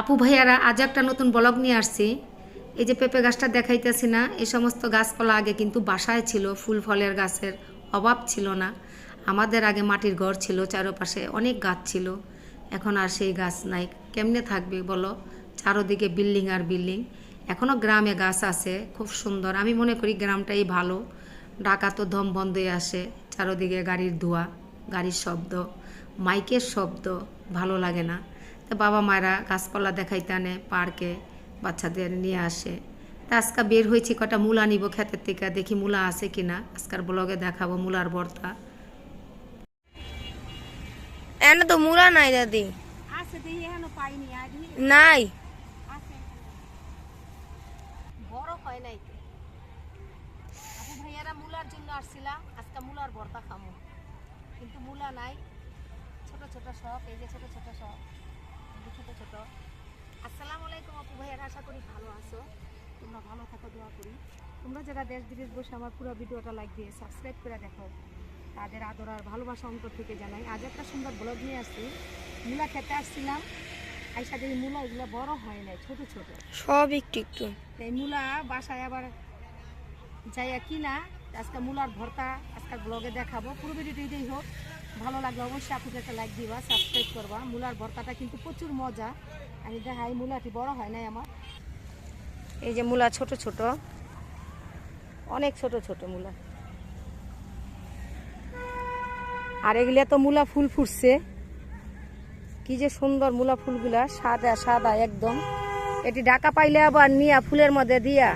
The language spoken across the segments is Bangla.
আপু ভাইয়ারা, আজ একটা নতুন ব্লগ নিয়ে আসছি। এই যে পেঁপে গাছটা দেখাইতেছি না, এই সমস্ত গাছপালা আগে কিন্তু বাসায় ছিল, ফুল ফলের গাছের অভাব ছিল না। আমাদের আগে মাটির ঘর ছিল, চারপাশে অনেক গাছ ছিল। এখন আর সেই গাছ নাই। কেমনে থাকবে বলো? চারোদিকে বিল্ডিং আর বিল্ডিং। এখনও গ্রামে গাছ আছে, খুব সুন্দর। আমি মনে করি গ্রামটাই ভালো। ডাকা তো দম বন্ধই আসে, চারোদিকে গাড়ির ধোঁয়া, গাড়ির শব্দ, মাইকের শব্দ, ভালো লাগে না। তা বাবা মায়েরা গাছপালা দেখাইতে আনে পার্কে বাচ্চাদের নিয়ে আসে। তা আজকে বের হয়েছি কটা মূলা নিব ক্ষেতের থেকে দেখি মূলা আছে কিনা। আজকার ব্লগে দেখাবো মূলার ভর্তা এনে তো মুড়া নাই দাদি। নাই। আছে। বড় হয় নাই তো। ভাইয়ারা মূলার জন্য আসছিলাম আজকে মূলার ভর্তা খামো। কিন্তু মূলা নাই ছোট ছোট সব এই যে ছোট ছোট সব ছোট ছোট আসসালামু আলাইকুম আপু ভাইয়ারা আশা করি ভালো আছো। তোমরা ভালো থাকো দোয়া করি। তোমরা যারা দেশ বিদেশ বসে আমার পুরো ভিডিওটা লাইক দিয়ে সাবস্ক্রাইব করে দেখো তাদের আদর আর ভালোবাসা অন্তর থেকে জানাই। আজ একটা সুন্দর ব্লগ নিয়ে আসছি। মূলা খেতে আসছিলাম। আইসা দেখি মূলা এগুলো বড় হয় নাই ছোট ছোট। সব একটু একটু। তাই মূলা বাসায় আবার যাইয়া কিনা আজকে মূলার ভর্তা আজকে ব্লগে দেখাবো। পুরো ভিডিওটা হোক। ভালো লাগলে। অবশ্যই আপুকে একটা লাইক দিবা সাবস্ক্রাইব করবা। মূলার ভর্তাটা কিন্তু প্রচুর মজা। আমি দেখাই, মূলাটি বড় হয় নাই আমার। এই যে মূলা ছোট ছোট। অনেক ছোট ছোট মূলা। আর এগুলা তো মূলা ফুল ফুটছে। কি যে সুন্দর মূলা ফুলগুলা, সাদা সাদা একদম। এটি ডাকা পাইলে আবার নিয়া ফুলের মধ্যে দিয়া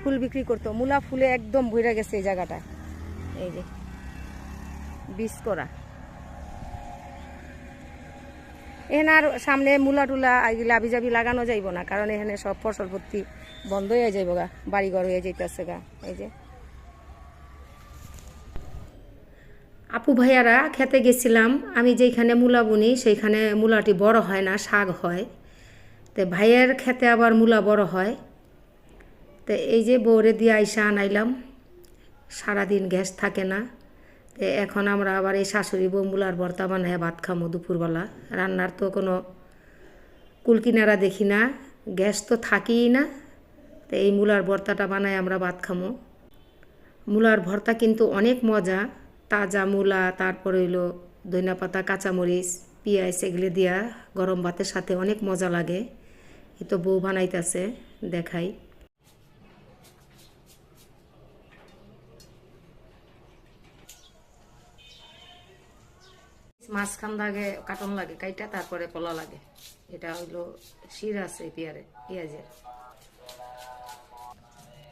ফুল বিক্রি করতো। মূলা ফুলে একদম ভরে গেছে এই জায়গাটা। এই যে। বীজ করা। সামনে মূলা টুলা এগুলা আবিজাবি লাগানো যাইব না, কারণ এখানে সব ফসল ভর্তি বন্ধ হয়ে যাইব গা, বাড়িঘর হয়ে যাইতেছে গা, এই যে। আপু ভাইয়ারা, খেতে গেছিলাম, আমি যেখানে মূলা বুনি সেইখানে মূলাটি বড় হয় না, শাক হয়। তো ভাইয়ের খেতে আবার মূলা বড় হয়। তো এই যে বৌরে দিয়ে আইসা আনাইলাম, সারাদিন গ্যাস থাকে না। এখন আমরা আবার এই শাশুড়ি বউ মূলার ভর্তা বানায় ভাত খামো দুপুরবেলা। রান্নার তো কোনো কুলকিনারা দেখি না, গ্যাস তো থাকেই না। তো এই মূলার ভর্তাটা বানায় আমরা ভাত খামো। মূলার ভর্তা কিন্তু অনেক মজা, তাজা মূলা, তারপর হইল ধনিয়া পাতা, কাঁচামরিচ, পেঁয়াজ এগুলো দিয়া গরম ভাতের সাথে অনেক মজা লাগে। এ তো বউ বানাইতেছে, দেখাই। মাঝখান লাগে কাটন লাগে, কাইটা তারপরে কলা লাগে। এটা হইল শির আছে পেয়ারে, পেঁয়াজের।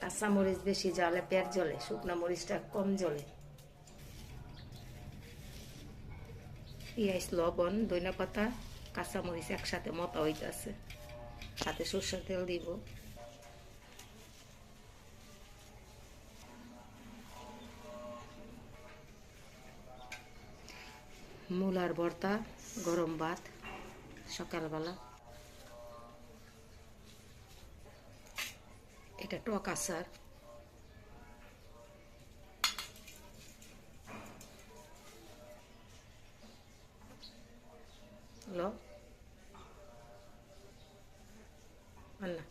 কাঁচা মরিচ বেশি জ্বলে, পেট জ্বলে, শুকনা মরিচটা কম জ্বলে। পেঁয়াজ, লবণ দইনা পাতা কাঁচা মরিচ একসাথে মতা হইতেছে। সাথে সর্ষের তেল দিব। মূলার ভর্তা গরম ভাত সকালবেলা। এটা টক আচার। হ্যালো? আল্লাহ।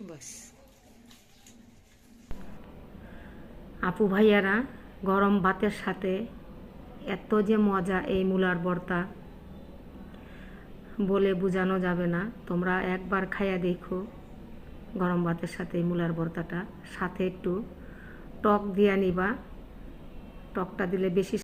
বাস। আপু ভাইয়ারা, গরম ভাতের সাথে এত যে মজা এই মূলার বর্তা বলে বোঝানো যাবে না। তোমরা একবার খাইয়া দেখো গরম ভাতের সাথে এই মূলার বর্তাটা। সাথে একটু টক দিয়া নিবা। টকটা দিলে বেশি